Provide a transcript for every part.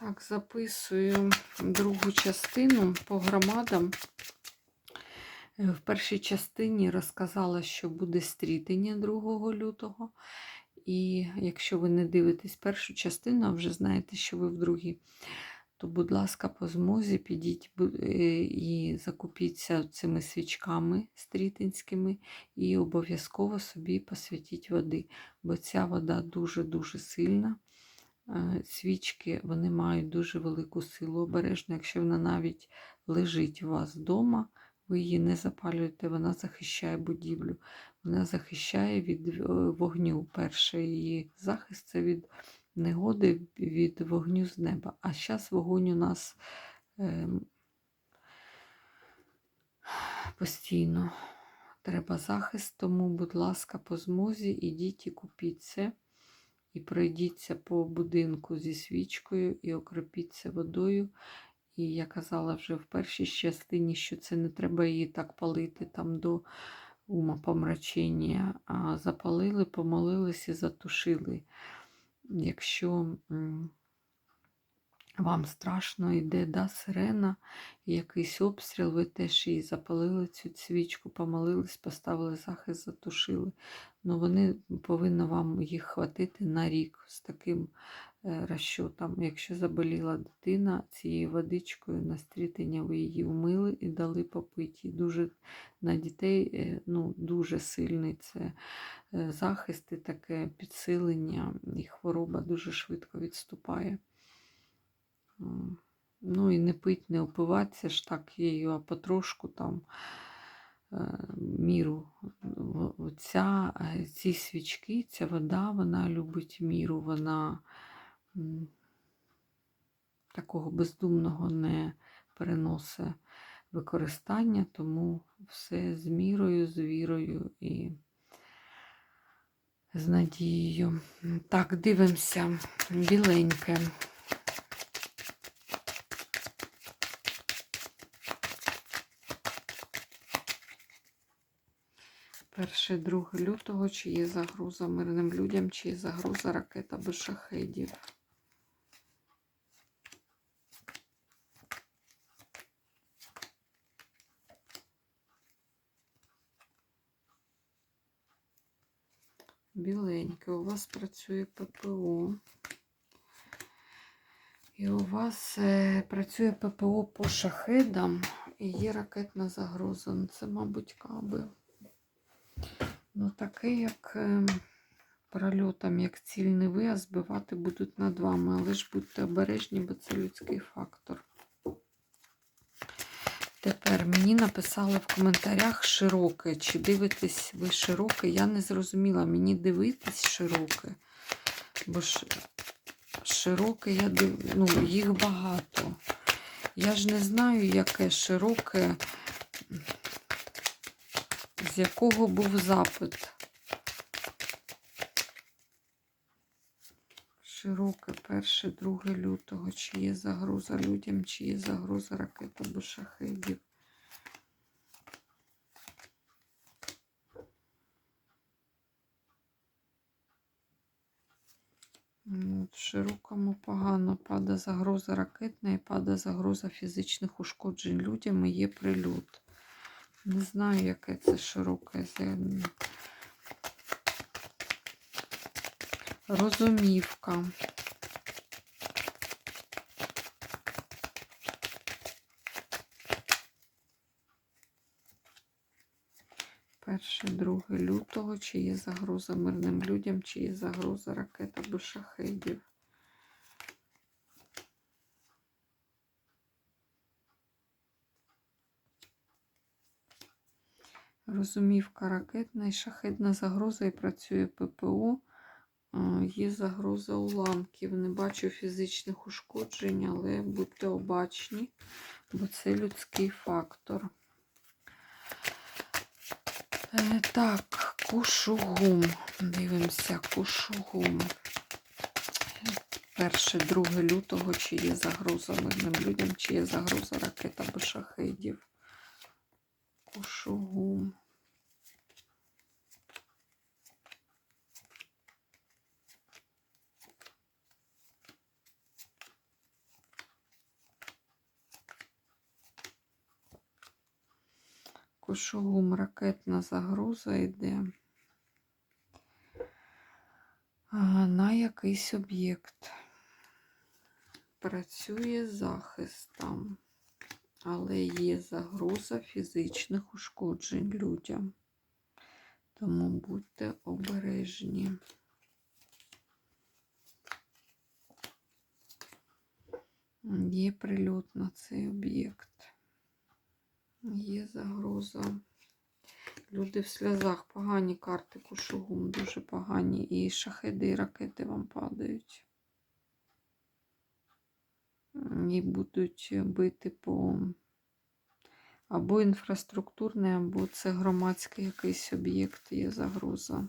Так, записую другу частину по громадам. Е, В першій частині розказала, що буде стрітення 2 лютого. І якщо ви не дивитесь першу частину, а вже знаєте, що ви в другій, то, будь ласка, по змозі підіть е, і закупіться цими свічками стрітинськими і обов'язково собі посвятіть води, бо ця вода дуже-дуже сильна. Е, Свічки вони мають дуже велику силу обережно. Якщо вона навіть лежить у вас вдома, ви її не запалюєте, вона захищає будівлю, вона захищає від е, вогню. Перший її захист це від негоди, від вогню з неба. А зараз вогонь у нас ем, постійно. Треба захист, тому, будь ласка, по змозі ідіть і купіть це. І пройдіться по будинку зі свічкою і окропіться водою. І я казала вже в першій частині, що це не треба її так палити там до умопомрачення, а запалили, помолились затушили. Якщо вам страшно йде да, сирена, якийсь обстріл, ви теж її запалили цю свічку, помолились, поставили захист, затушили. Ну, вони повинно вам їх хватити на рік з таким е, розчотом. Якщо заболіла дитина, цією водичкою на стрітення ви її вмили і дали попити. Дуже на дітей е, ну, дуже сильний це е, захист і таке підсилення, і хвороба дуже швидко відступає. Ну і не пить, не опиватися ж так її, а потрошку там е, міру. Оця, е, ці свічки, ця вода, вона любить міру, вона такого бездумного не переносить використання, тому все з мірою, з вірою і з надією. Так, дивимося, біленьке. Перше, 2 лютого, чи є загроза мирним людям, чи є загроза ракета без шахедів. Біленьке, у вас працює ППО. І у вас е, працює ППО по шахедам і є ракетна загроза. Це, мабуть, каби. Ну, таке, як е, прольотом, як ціль не ви, а збивати будуть над вами. Але ж будьте обережні, бо це людський фактор. Тепер мені написали в коментарях широке. Чи дивитесь ви широке? Я не зрозуміла. Мені дивитись широке. Бо ж широке, я див... ну, їх багато. Я ж не знаю, яке широке, з якого був запит. Широке, перше, друге лютого. Чи є загроза людям, чи є загроза ракет або шахедів. Ну, В широкому погано пада загроза ракетна і пада загроза фізичних ушкоджень людям і є прильот. Не знаю, яке це широке земле. Розумівка. Перше, друге лютого, чи є загроза мирним людям, чи є загроза ракет або шахедів. Розумівка ракетна і шахедна загроза і працює ППО. Е, Є загроза уламків. Не бачу фізичних ушкоджень, але будьте обачні, бо це людський фактор. Е, Так, кушугум. Дивимося, кушугум. Перше, 2 лютого, чи є загроза мирним людям, чи є загроза ракет або шахедів. Кушугум. Кошугум, ракетна загроза йде на якийсь об'єкт. Працює захист там, але є загроза фізичних ушкоджень людям. Тому будьте обережні. Є прильот на цей об'єкт. Є загроза. Люди в сльозах, погані карти кушугум, дуже погані. І шахеди, і ракети вам падають. І будуть бити по або інфраструктурний, або це громадський якийсь об'єкт, є загроза.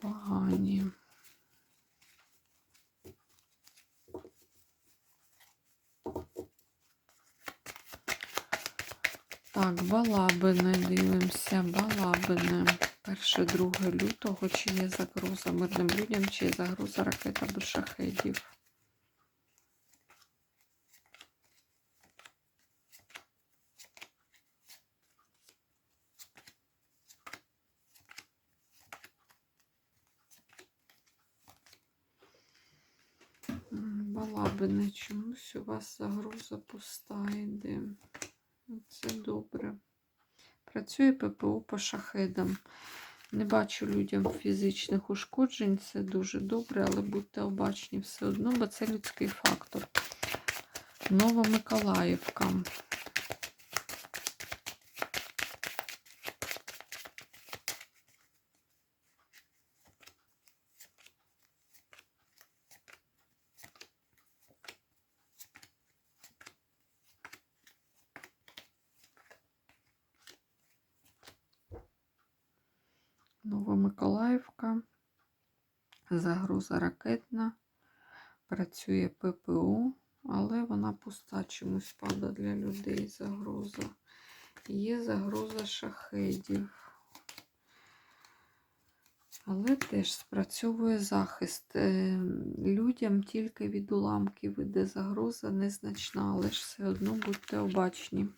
Погані. Так, балабини дивимося, балабини. 1-2 лютого, чи є загроза мирним людям, чи є загроза ракет або шахедів. М, Балабини, чомусь у вас загроза пуста йде. Це добре. Працює ППО по шахедам. Не бачу людям фізичних ушкоджень, це дуже добре, але будьте обачні все одно, бо це людський фактор. Новомиколаївка. Новомиколаївка. Загроза ракетна. Працює ППО, але вона пуста чомусь пада для людей загроза. Є загроза шахедів. Але теж спрацьовує захист. Е, Людям тільки від уламків іде загроза незначна, але ж все одно будьте обачні.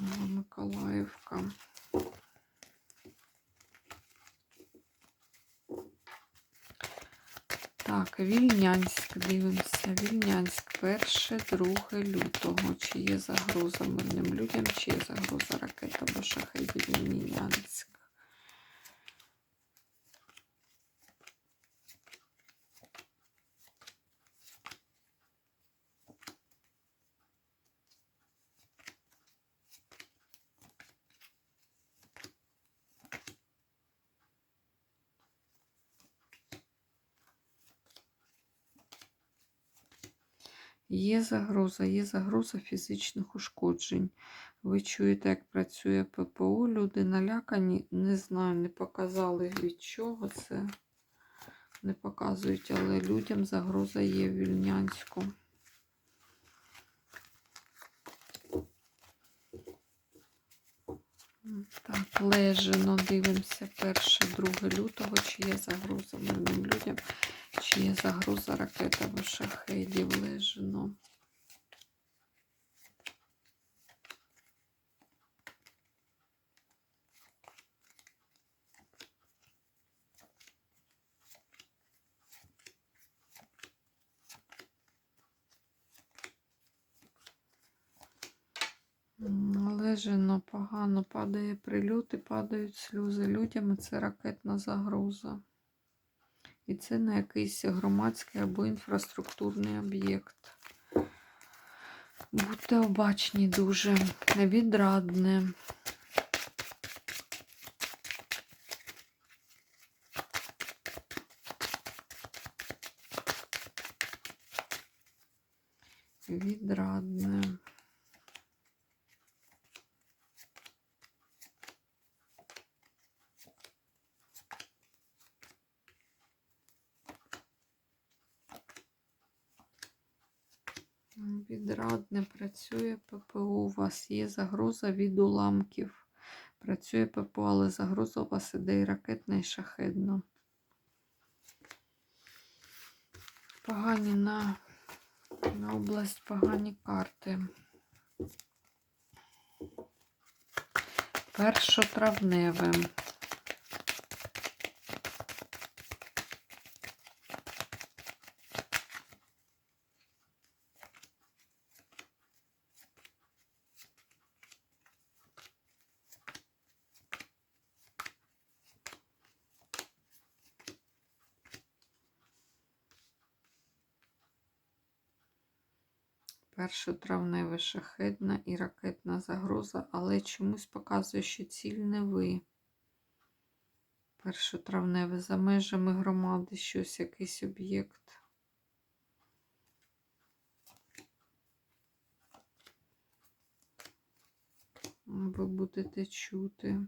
Новомиколаївка. Так, Вільнянськ, дивимося. Вільнянськ, 1-2 лютого. Чи є загроза мирним людям, чи є загроза ракет Шахай шахедів Вільнянськ. Є загроза, є загроза фізичних ушкоджень. Ви чуєте, як працює ППО. Люди налякані, не знаю, не показали від чого це. Не показують, але людям загроза є в Вільнянську. Так, лежено, дивимося 1-2 лютого, чи є загроза мирним людям, чи є загроза ракетами шахедів лежено. М, Лежено погано, падає прильоти, падають сльози людям, і це ракетна загроза. І це на якийсь громадський або інфраструктурний об'єкт. Будьте обачні дуже. Відрадне. Відрадне. Відрадне працює ППО. У вас є загроза від уламків. Працює ППО, але загроза у вас іде і ракетна, і шахедна. Погані на Область погані карти. Першотравневе. Першотравневе шахедна і ракетна загроза, але чомусь показує, що ціль не ви. Першотравневе за межами громади щось, якийсь об'єкт. Ви будете чути.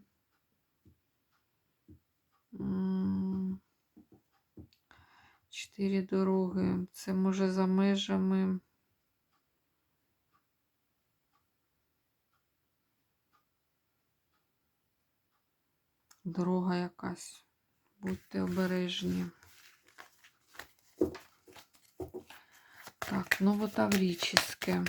Чотири дороги. Це може за межами. Дорога якась. Будьте обережні. Так, Новотаврическе.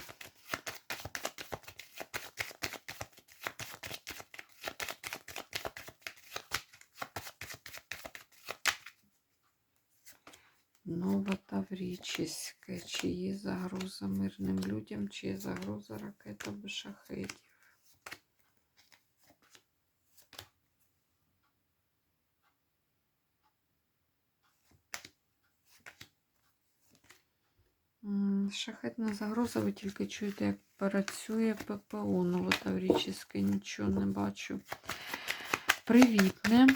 Новотаврическе. Чи є загроза мирним людям, чи є загроза ракета без Шахетна загроза, ви тільки чуєте, як працює ППО Новотаврічське, нічого не бачу. Привітне.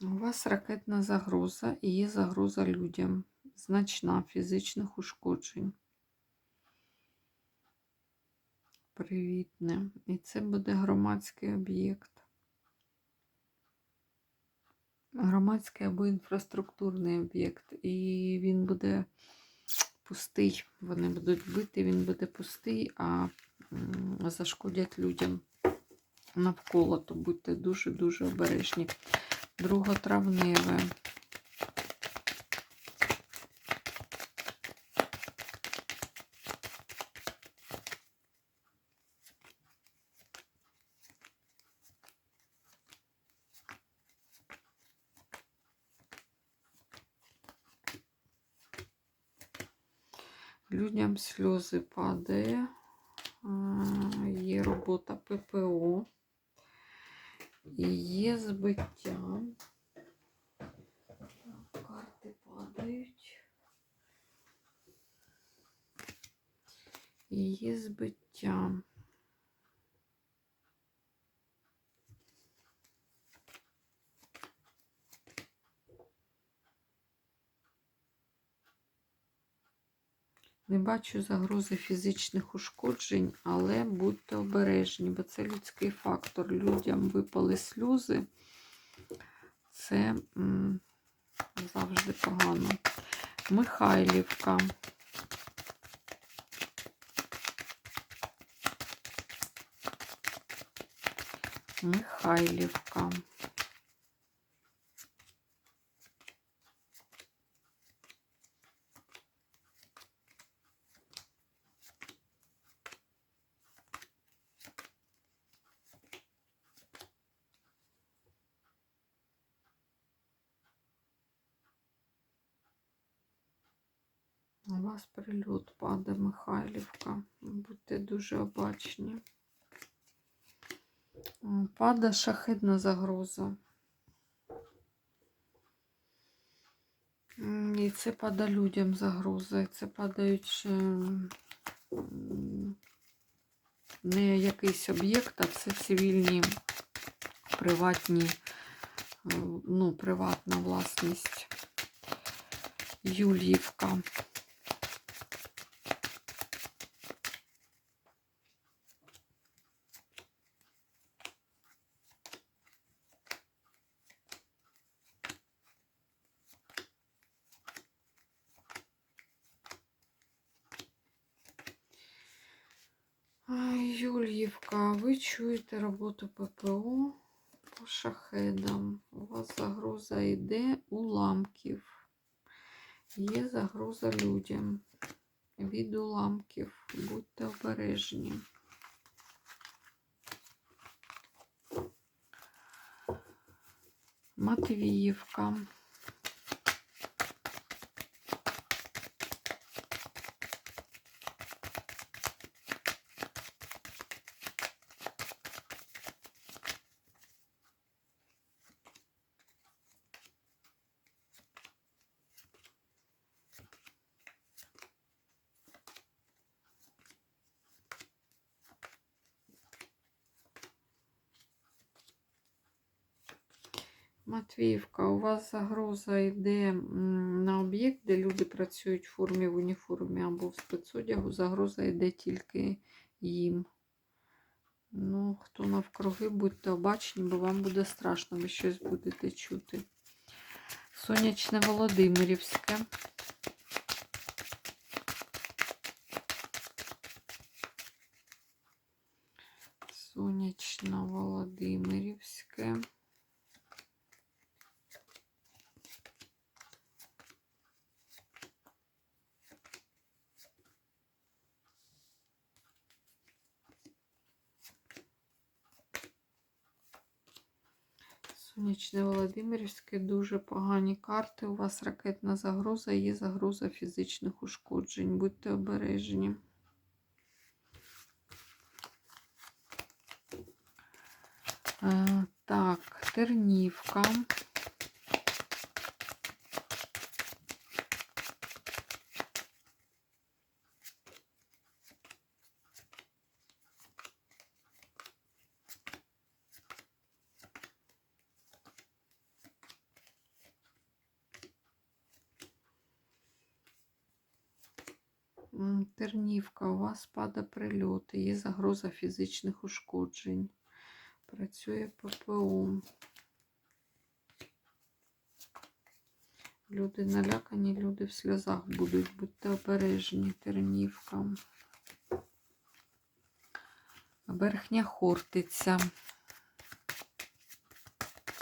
У вас ракетна загроза і є загроза людям. Значна фізичних ушкоджень. Привітне. І це буде громадський об'єкт. Громадський або інфраструктурний об'єкт. І він буде пустий. Вони будуть бити, він буде пустий, а зашкодять людям навколо, то будьте дуже-дуже обережні. Друготравневе. Людям сльози падає. Є робота ППО. І є збиття. Так, Карти падають. Є збиття. Бачу загрози фізичних ушкоджень, але будьте обережні, бо це людський фактор. Людям випали сльози. Це м, завжди погано. Михайлівка. Михайлівка. У вас прильот падає Михайлівка. Будьте дуже обачні. Пада шахидна загроза. І це пада людям загроза. І це падають не якийсь об'єкт, а це цивільні, приватні, е, ну, приватна власність. Юлівка. Юльївка, ви чуєте роботу ППО по шахедам. У вас загроза йде уламків. Є загроза людям від уламків. Будьте обережні. Матвіївка. Матвіївка, у вас загроза йде на об'єкт, де люди працюють в формі в уніформі або в спецодягу. Загроза йде тільки їм. Ну, хто навкруги, будьте обачні, бо вам буде страшно, ви щось будете чути. Сонячне Володимирівське. Сонячно Володимирівське. Сонячне Володимирівське, дуже погані карти. У вас ракетна загроза, є загроза фізичних ушкоджень. Будьте обережні. Е, Так, Тернівка. М, Тернівка, у вас пада прильоти, є загроза фізичних ушкоджень. Працює ППО. Люди налякані, люди в сльозах будуть. Будьте обережні, Тернівка. Верхня Хортиця.